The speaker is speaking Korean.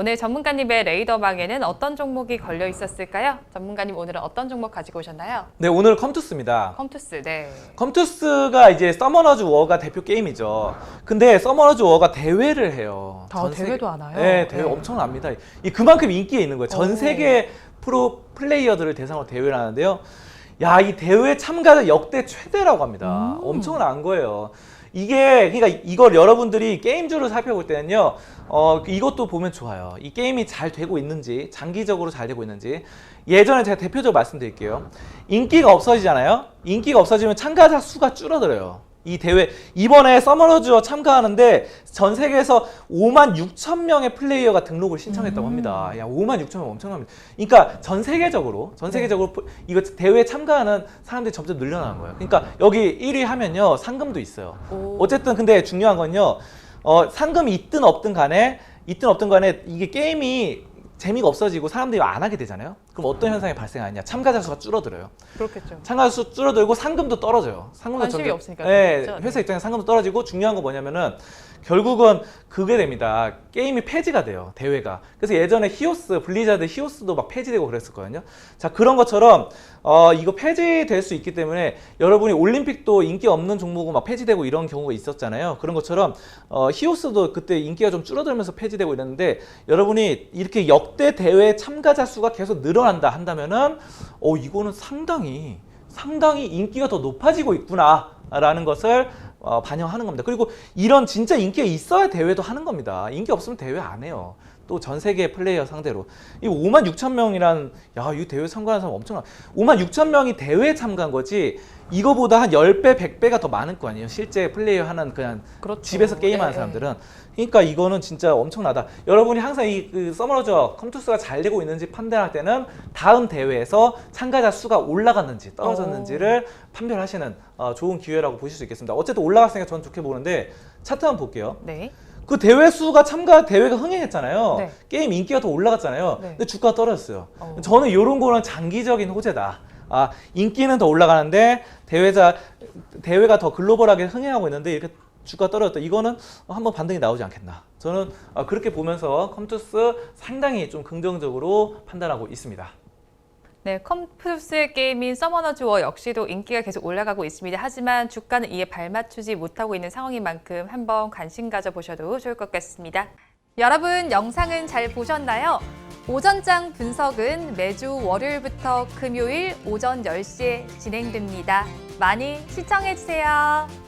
오늘 전문가님의 레이더방에는 어떤 종목이 걸려 있었을까요? 전문가님 오늘은 어떤 종목 가지고 오셨나요? 네, 오늘 컴투스입니다. 컴투스, 네. 컴투스가 이제 서머너즈 워가 대표 게임이죠. 근데 서머너즈 워가 대회를 해요. 아, 전 세계- 대회도 하나요? 네, 대회 네. 엄청납니다. 이 그만큼 인기가 있는 거예요. 전 오. 세계 프로 플레이어들을 대상으로 대회를 하는데요. 야, 이 대회 참가자 역대 최대라고 합니다. 음. 엄청난 거예요. 이게 그러니까 이걸 여러분들이 게임주를 살펴볼 때는요. 어, 이것도 보면 좋아요. 이 게임이 잘 되고 있는지, 장기적으로 잘 되고 있는지. 예전에 제가 대표적으로 말씀드릴게요. 인기가 없어지잖아요. 인기가 없어지면 참가자 수가 줄어들어요. 이 대회 이번에 서머너즈어 참가하는데 전 세계에서 5만 6천 명의 플레이어가 등록을 신청했다고 음. 합니다. 야, 5만 6천 명 엄청납니다. 그러니까 전 세계적으로 전 세계적으로 프- 이거 대회 에 참가하는 사람들이 점점 늘어나는 거예요. 그러니까 여기 1위 하면요 상금도 있어요. 오. 어쨌든 근데 중요한 건요. 어, 상금이 있든 없든 간에 있든 없든 간에 이게 게임이 재미가 없어지고 사람들이 안 하게 되잖아요. 그럼 어떤 현상이 발생하냐? 참가자 수가 줄어들어요. 그렇겠죠. 참가자 수 줄어들고 상금도 떨어져요. 상금도 관심이 점점- 없으니까 네. 회사 입장에 상금도 떨어지고 중요한 건 뭐냐면은 결국은 그게 됩니다. 게임이 폐지가 돼요. 대회가. 그래서 예전에 히오스, 블리자드 히오스도 막 폐지되고 그랬었거든요. 자, 그런 것처럼 어, 이거 폐지될 수 있기 때문에 여러분이 올림픽도 인기 없는 종목은 막 폐지되고 이런 경우가 있었잖아요. 그런 것처럼 어, 히오스도 그때 인기가 좀 줄어들면서 폐지되고 이랬는데 여러분이 이렇게 역대 대회 참가자 수가 계속 늘어난다 한다면은 어, 이거는 상당히 상당히 인기가 더 높아지고 있구나라는 것을 어, 반영하는 겁니다. 그리고 이런 진짜 인기가 있어야 대회도 하는 겁니다. 인기 없으면 대회 안 해요. 또 전 세계 플레이어 상대로 이 5만 6천 명이란 야, 이 대회 참가하는 사람 엄청나. 5만 6천 명이 대회에 참가한 거지. 이거보다 한 10배, 100배가 더 많을 거 아니에요. 실제 플레이어 하는 그냥 그렇죠. 집에서 게임하는 네, 사람들은 그러니까 이거는 진짜 엄청나다. 여러분이 항상 이 그 서머너저 컴투스가 잘 되고 있는지 판단할 때는 다음 대회에서 참가자 수가 올라갔는지 떨어졌는지를 판별하시는 어, 좋은 기회라고 보실 수 있겠습니다. 어쨌든 올라갔으니까 저는 좋게 보는데 차트 한번 볼게요. 네. 그 대회 수가 참가 대회가 흥행했잖아요. 네. 게임 인기가 더 올라갔잖아요. 네. 근데 주가가 떨어졌어요. 어. 저는 이런 거는 장기적인 호재다. 아 인기는 더 올라가는데 대회자 대회가 더 글로벌하게 흥행하고 있는데 이렇게 주가 떨어졌다. 이거는 한번 반등이 나오지 않겠나. 저는 어, 그렇게 보면서 컴투스 상당히 좀 긍정적으로 판단하고 있습니다. 네, 컴퓨스 게임인 서머너즈 워 역시도 인기가 계속 올라가고 있습니다. 하지만 주가는 이에 발맞추지 못하고 있는 상황인 만큼 한번 관심 가져보셔도 좋을 것 같습니다. 여러분 영상은 잘 보셨나요? 오전장 분석은 매주 월요일부터 금요일 오전 10시에 진행됩니다. 많이 시청해주세요.